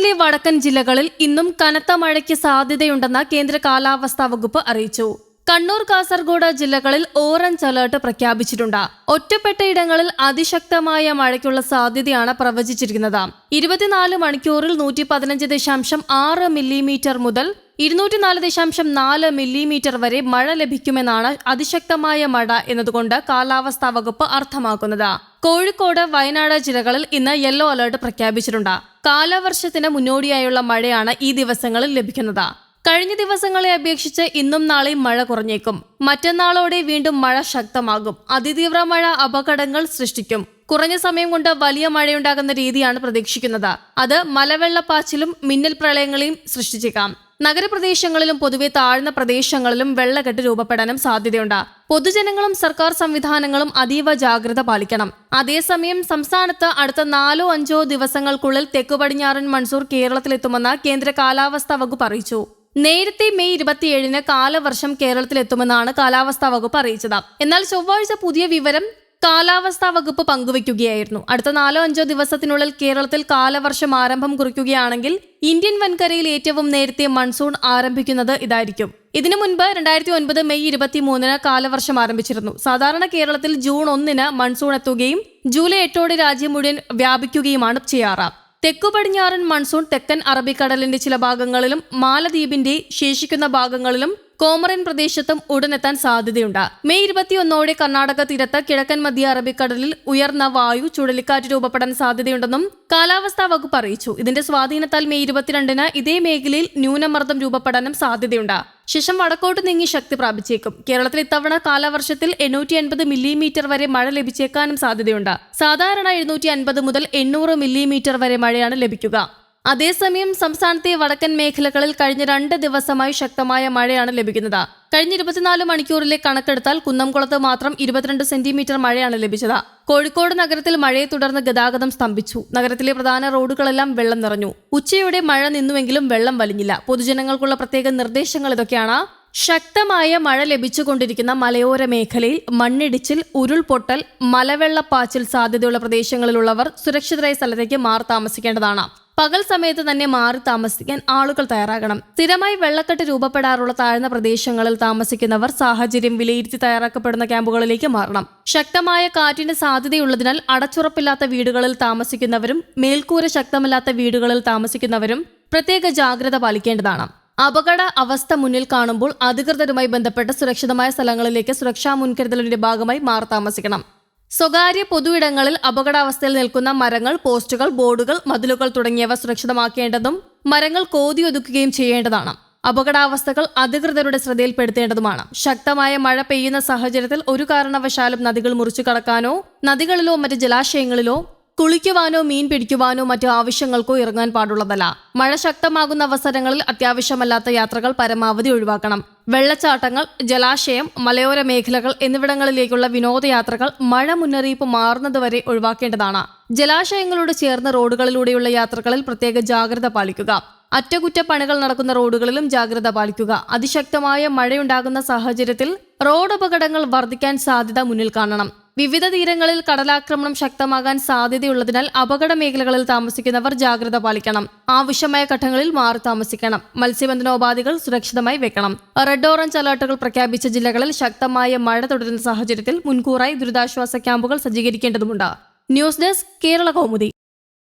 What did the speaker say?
കേരളത്തിലെ വടക്കൻ ജില്ലകളിൽ ഇന്നും കനത്ത മഴയ്ക്ക് സാധ്യതയുണ്ടെന്ന് കേന്ദ്ര കാലാവസ്ഥാ വകുപ്പ് അറിയിച്ചു. കണ്ണൂർ കാസർഗോഡ് ജില്ലകളിൽ ഓറഞ്ച് അലേർട്ട് പ്രഖ്യാപിച്ചിട്ടുണ്ട്. ഒറ്റപ്പെട്ട ഇടങ്ങളിൽ അതിശക്തമായ മഴയ്ക്കുള്ള സാധ്യതയാണ് പ്രവചിച്ചിരിക്കുന്നത്. ഇരുപത്തിനാല് മണിക്കൂറിൽ നൂറ്റി പതിനഞ്ച് ദശാംശം ആറ് മില്ലിമീറ്റർ മുതൽ ഇരുന്നൂറ്റി നാല് ദശാംശം നാല് മില്ലിമീറ്റർ വരെ മഴ ലഭിക്കുമെന്നാണ് അതിശക്തമായ മഴ എന്നതുകൊണ്ട് കാലാവസ്ഥാ വകുപ്പ് അർത്ഥമാക്കുന്നത്. കോഴിക്കോട് വയനാട് ജില്ലകളിൽ ഇന്ന് യെല്ലോ അലർട്ട് പ്രഖ്യാപിച്ചിട്ടുണ്ട്. കാലവർഷത്തിന് മുന്നോടിയായുള്ള മഴയാണ് ഈ ദിവസങ്ങളിൽ ലഭിക്കുന്നത്. കഴിഞ്ഞ ദിവസങ്ങളെ അപേക്ഷിച്ച് ഇന്നും നാളെയും മഴ കുറഞ്ഞേക്കും. മറ്റന്നാളോടെ വീണ്ടും മഴ ശക്തമാകും. അതിതീവ്ര മഴ അപകടങ്ങൾ സൃഷ്ടിക്കും. കുറഞ്ഞ സമയം കൊണ്ട് വലിയ മഴയുണ്ടാകുന്ന രീതിയാണ് പ്രതീക്ഷിക്കുന്നത്. അത് മലവെള്ളപ്പാച്ചിലും മിന്നൽ പ്രളയങ്ങളെയും സൃഷ്ടിച്ചേക്കാം. നഗരപ്രദേശങ്ങളിലും പൊതുവെ താഴ്ന്ന പ്രദേശങ്ങളിലും വെള്ളക്കെട്ട് രൂപപ്പെടാനും സാധ്യതയുണ്ട്. പൊതുജനങ്ങളും സർക്കാർ സംവിധാനങ്ങളും അതീവ ജാഗ്രത പാലിക്കണം. അതേസമയം സംസ്ഥാനത്ത് അടുത്ത നാലോ അഞ്ചോ ദിവസങ്ങൾക്കുള്ളിൽ തെക്കു പടിഞ്ഞാറൻ മൺസൂർ കേരളത്തിലെത്തുമെന്ന് കേന്ദ്ര കാലാവസ്ഥാ വകുപ്പ് അറിയിച്ചു. നേരത്തെ മെയ് ഇരുപത്തിയേഴിന് കാലവർഷം കേരളത്തിലെത്തുമെന്നാണ് കാലാവസ്ഥാ വകുപ്പ് അറിയിച്ചത്. എന്നാൽ ചൊവ്വാഴ്ച പുതിയ വിവരം കാലാവസ്ഥാ വകുപ്പ് പങ്കുവയ്ക്കുകയായിരുന്നു. അടുത്ത നാലോ അഞ്ചോ ദിവസത്തിനുള്ളിൽ കേരളത്തിൽ കാലവർഷം ആരംഭം കുറിക്കുകയാണെങ്കിൽ ഇന്ത്യൻ വൻകരയിൽ ഏറ്റവും നേരത്തെ മൺസൂൺ ആരംഭിക്കുന്നത് ഇതായിരിക്കും. ഇതിനു മുൻപ് രണ്ടായിരത്തി ഒൻപത് മെയ് ഇരുപത്തിമൂന്നിന് കാലവർഷം ആരംഭിച്ചിരുന്നു. സാധാരണ കേരളത്തിൽ ജൂൺ ഒന്നിന് മൺസൂൺ എത്തുകയും ജൂലൈ എട്ടോടെ രാജ്യം മുഴുവൻ വ്യാപിക്കുകയുമാണ് ചെയ്യാറ്. തെക്കു പടിഞ്ഞാറൻ മൺസൂൺ തെക്കൻ അറബിക്കടലിന്റെ ചില ഭാഗങ്ങളിലും മാലദ്വീപിന്റെ ശേഷിക്കുന്ന ഭാഗങ്ങളിലും കോമറൻ പ്രദേശത്തും ഉടനെത്താൻ സാധ്യതയുണ്ട്. മെയ് ഇരുപത്തിയൊന്നോടെ കർണാടക തീരത്ത് കിഴക്കൻ മധ്യ അറബിക്കടലിൽ ഉയർന്ന വായു ചുഴലിക്കാറ്റ് രൂപപ്പെടാൻ സാധ്യതയുണ്ടെന്നും കാലാവസ്ഥാ വകുപ്പ് അറിയിച്ചു. ഇതിന്റെ സ്വാധീനത്താൽ മെയ് ഇരുപത്തിരണ്ടിന് ഇതേ മേഖലയിൽ ന്യൂനമർദ്ദം രൂപപ്പെടാനും സാധ്യതയുണ്ട്. ശേഷം വടക്കോട്ട് നീങ്ങി ശക്തി പ്രാപിച്ചേക്കും. കേരളത്തിൽ ഇത്തവണ കാലവർഷത്തിൽ എണ്ണൂറ്റി അൻപത് മില്ലിമീറ്റർ വരെ മഴ ലഭിച്ചേക്കാനും സാധ്യതയുണ്ട്. സാധാരണ എഴുന്നൂറ്റി അൻപത് മുതൽ എണ്ണൂറ് മില്ലിമീറ്റർ വരെ മഴയാണ് ലഭിക്കുക. അതേസമയം സംസ്ഥാനത്തെ വടക്കൻ മേഖലകളിൽ കഴിഞ്ഞ രണ്ട് ദിവസമായി ശക്തമായ മഴയാണ് ലഭിക്കുന്നത്. കഴിഞ്ഞ ഇരുപത്തിനാല് മണിക്കൂറിലെ കണക്കെടുത്താൽ കുന്നംകുളത്ത് മാത്രം ഇരുപത്തിരണ്ട് സെന്റിമീറ്റർ മഴയാണ് ലഭിച്ചത്. കോഴിക്കോട് നഗരത്തിൽ മഴയെ തുടർന്ന് ഗതാഗതം സ്തംഭിച്ചു. നഗരത്തിലെ പ്രധാന റോഡുകളെല്ലാം വെള്ളം നിറഞ്ഞു. ഉച്ചയോടെ മഴ നിന്നുവെങ്കിലും വെള്ളം വലിഞ്ഞില്ല. പൊതുജനങ്ങൾക്കുള്ള പ്രത്യേക നിർദ്ദേശങ്ങൾ ഇതൊക്കെയാണ്. ശക്തമായ മഴ ലഭിച്ചുകൊണ്ടിരിക്കുന്ന മലയോര മേഖലയിൽ മണ്ണിടിച്ചിൽ ഉരുൾപൊട്ടൽ മലവെള്ളപ്പാച്ചിൽ സാധ്യതയുള്ള പ്രദേശങ്ങളിലുള്ളവർ സുരക്ഷിതരായ സ്ഥലത്തേക്ക് മാറി താമസിക്കേണ്ടതാണ്. പകൽ സമയത്ത് തന്നെ മാറി താമസിക്കാൻ ആളുകൾ തയ്യാറാകണം. സ്ഥിരമായി വെള്ളക്കെട്ട് രൂപപ്പെടാറുള്ള താഴ്ന്ന പ്രദേശങ്ങളിൽ താമസിക്കുന്നവർ സാഹചര്യം വിലയിരുത്തി തയ്യാറാക്കപ്പെടുന്ന ക്യാമ്പുകളിലേക്ക് മാറണം. ശക്തമായ കാറ്റിന് സാധ്യതയുള്ളതിനാൽ അടച്ചുറപ്പില്ലാത്ത വീടുകളിൽ താമസിക്കുന്നവരും മേൽക്കൂര ശക്തമല്ലാത്ത വീടുകളിൽ താമസിക്കുന്നവരും പ്രത്യേക ജാഗ്രത പാലിക്കേണ്ടതാണ്. അപകട അവസ്ഥ മുന്നിൽ കാണുമ്പോൾ അധികൃതരുമായി ബന്ധപ്പെട്ട് സുരക്ഷിതമായ സ്ഥലങ്ങളിലേക്ക് സുരക്ഷാ മുൻകരുതലിന്റെ ഭാഗമായി മാറി താമസിക്കണം. സ്വകാര്യ പൊതുയിടങ്ങളിൽ അപകടാവസ്ഥയിൽ നിൽക്കുന്ന മരങ്ങൾ പോസ്റ്റുകൾ ബോർഡുകൾ മതിലുകൾ തുടങ്ങിയവ സുരക്ഷിതമാക്കേണ്ടതും മരങ്ങൾ കോതിയൊതുക്കുകയും ചെയ്യേണ്ടതാണ്. അപകടാവസ്ഥകൾ അധികൃതരുടെ ശ്രദ്ധയിൽപ്പെടുത്തേണ്ടതുമാണ്. ശക്തമായ മഴ പെയ്യുന്ന സാഹചര്യത്തിൽ ഒരു കാരണവശാലും നദികൾ മുറിച്ചു കടക്കാനോ നദികളിലോ മറ്റ് ജലാശയങ്ങളിലോ കുളിക്കുവാനോ മീൻ പിടിക്കുവാനോ മറ്റു ആവശ്യങ്ങൾക്കോ ഇറങ്ങാൻ പാടുള്ളതല്ല. മഴ ശക്തമാകുന്ന അവസരങ്ങളിൽ അത്യാവശ്യമല്ലാത്ത യാത്രകൾ പരമാവധി ഒഴിവാക്കണം. വെള്ളച്ചാട്ടങ്ങൾ ജലാശയം മലയോര മേഖലകൾ എന്നിവിടങ്ങളിലേക്കുള്ള വിനോദയാത്രകൾ മഴ മുന്നറിയിപ്പ് മാറുന്നതുവരെ ഒഴിവാക്കേണ്ടതാണ്. ജലാശയങ്ങളോട് ചേർന്ന റോഡുകളിലൂടെയുള്ള യാത്രകളിൽ പ്രത്യേക ജാഗ്രത പാലിക്കുക. അറ്റകുറ്റപ്പണികൾ നടക്കുന്ന റോഡുകളിലും ജാഗ്രത പാലിക്കുക. അതിശക്തമായ മഴയുണ്ടാകുന്ന സാഹചര്യത്തിൽ റോഡ് അപകടങ്ങൾ വർദ്ധിക്കാൻ സാധ്യത മുന്നിൽ കാണണം. വിവിധ തീരങ്ങളിൽ കടലാക്രമണം ശക്തമാകാൻ സാധ്യതയുള്ളതിനാൽ അപകട മേഖലകളിൽ താമസിക്കുന്നവർ ജാഗ്രത പാലിക്കണം. ആവശ്യമായ ഘട്ടങ്ങളിൽ മാറി താമസിക്കണം. മത്സ്യബന്ധനോപാധികൾ സുരക്ഷിതമായി വെക്കണം. റെഡ് ഓറഞ്ച് അലർട്ടുകൾ പ്രഖ്യാപിച്ച ജില്ലകളിൽ ശക്തമായ മഴ തുടരുന്ന സാഹചര്യത്തിൽ മുൻകൂറായി ദുരിതാശ്വാസ ക്യാമ്പുകൾ സജ്ജീകരിക്കേണ്ടതുണ്ട്. News desk Kerala Kaumudi.